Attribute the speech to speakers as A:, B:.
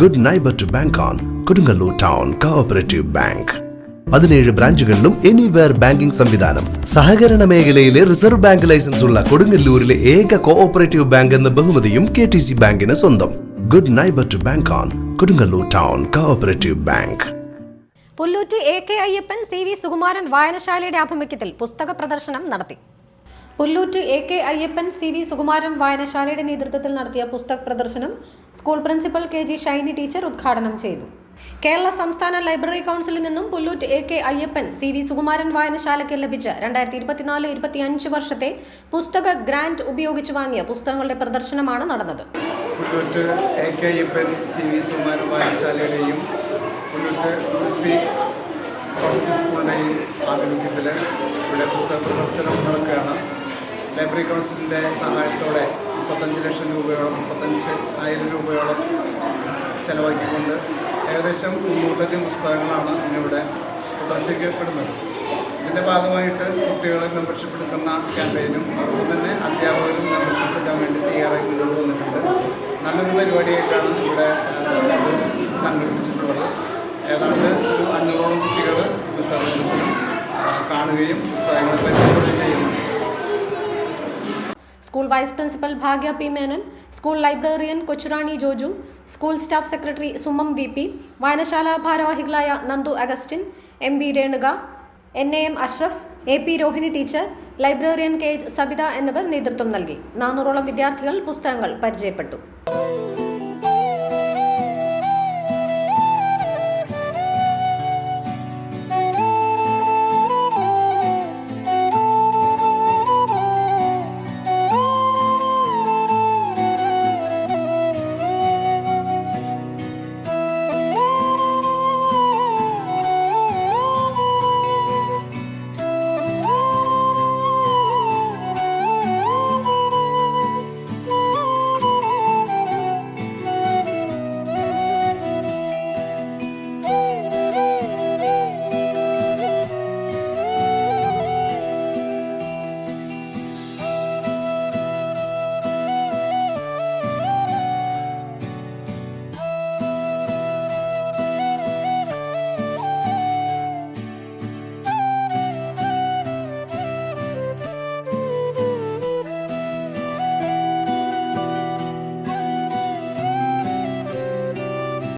A: Good neighbour to bank on Kodungallur town cooperative bank പതിനേഴ് ബ്രാഞ്ചുകളിലും anywhere banking സംവിധാനം. സഹകരണ മേഖലയിലെ റിസർവ് ബാങ്ക് ലൈസൻസ് ഉള്ള കൊടുങ്ങല്ലൂരിലെ ഏക കോഓപ്പറേറ്റീവ് ബാങ്ക് എന്ന ബഹുമതിയും കെ ടി സി ബാങ്കിന് സ്വന്തം. Good neighbour to bank on Kodungallur town cooperative bank
B: Pullut A K Ayyappan C V Sukumaran വായനശാലയുടെ ആഭിമുഖ്യത്തിൽ പുസ്തക പ്രദർശനം നടത്തി. Pullut A K Ayyappan C V Sukumaran വായനശാലയുടെ നേതൃത്വത്തിൽ നടത്തിയ പുസ്തക പ്രദർശനം school principal K G Shiny teacher ഉദ്ഘാടനം ചെയ്തു. കേരള സംസ്ഥാന ലൈബ്രറി കൗൺസിലിൽ നിന്നും Pullut A K Ayyappan C V Sukumaran വായനശാലയ്ക്ക് ലഭിച്ച രണ്ടായിരത്തി ഇരുപത്തിനാല് ഇരുപത്തിയഞ്ച് വർഷത്തെ പുസ്തക ഗ്രാന്റ് ഉപയോഗിച്ച് വാങ്ങിയ പുസ്തകങ്ങളുടെ പ്രദർശനമാണ് നടന്നത്.
C: Pullut A K Ayyappan C V Sukumaran വായനശാലയുടെയും Pullut സ്കൂളിന്റെയും ആഭിമുഖ്യത്തിൽ ഇവിടെ പുസ്തക പ്രദർശനം നടക്കുകയാണ്. ലൈബ്രറി കൗൺസിലിന്റെ സഹായത്തോടെ മുപ്പത്തഞ്ച് ലക്ഷം രൂപയോളം മുപ്പത്തഞ്ച് ആയിരം രൂപയോളം ചെലവാക്കിക്കൊണ്ട് ഏകദേശം മുന്നൂറ്റധികം പുസ്തകങ്ങളാണ് ഇന്നിവിടെ പ്രദർശിക്കപ്പെടുന്നത് ഇതിന്റെ ഭാഗമായിട്ട് കുട്ടികളെ മെമ്പർഷിപ്പ് എടുക്കുന്ന ക്യാമ്പയിനും അതുപോലെ തന്നെ അധ്യാപകരും മെമ്പർഷിപ്പ് എടുക്കാൻ വേണ്ടി തയ്യാറായി മുന്നോട്ട് വന്നിട്ടുണ്ട്. നല്ലൊരു പരിപാടിയായിട്ടാണ് ഇവിടെ സംഘടിപ്പിച്ചിട്ടുള്ളത്. ഏതാണ്ട് ഒരു അഞ്ഞൂറോളം കുട്ടികൾ ഇത് സർവീസിനും കാണുകയും പുസ്തകങ്ങളെ ചെയ്യുന്നുണ്ട്
B: vice principal Bhagya P Menon school librarian Kochurani Joju school staff secretary Sumam V P വായനശാല ഭാരവാഹികളായ Nandu Augustine M B Renuka N A M Ashraf A P Rohini teacher librarian K Sabitha എന്നിവർ നേതൃത്വം നൽകി. നാനൂറോളം വിദ്യാർത്ഥികൾ പുസ്തകങ്ങൾ പരിചയപ്പെട്ടു.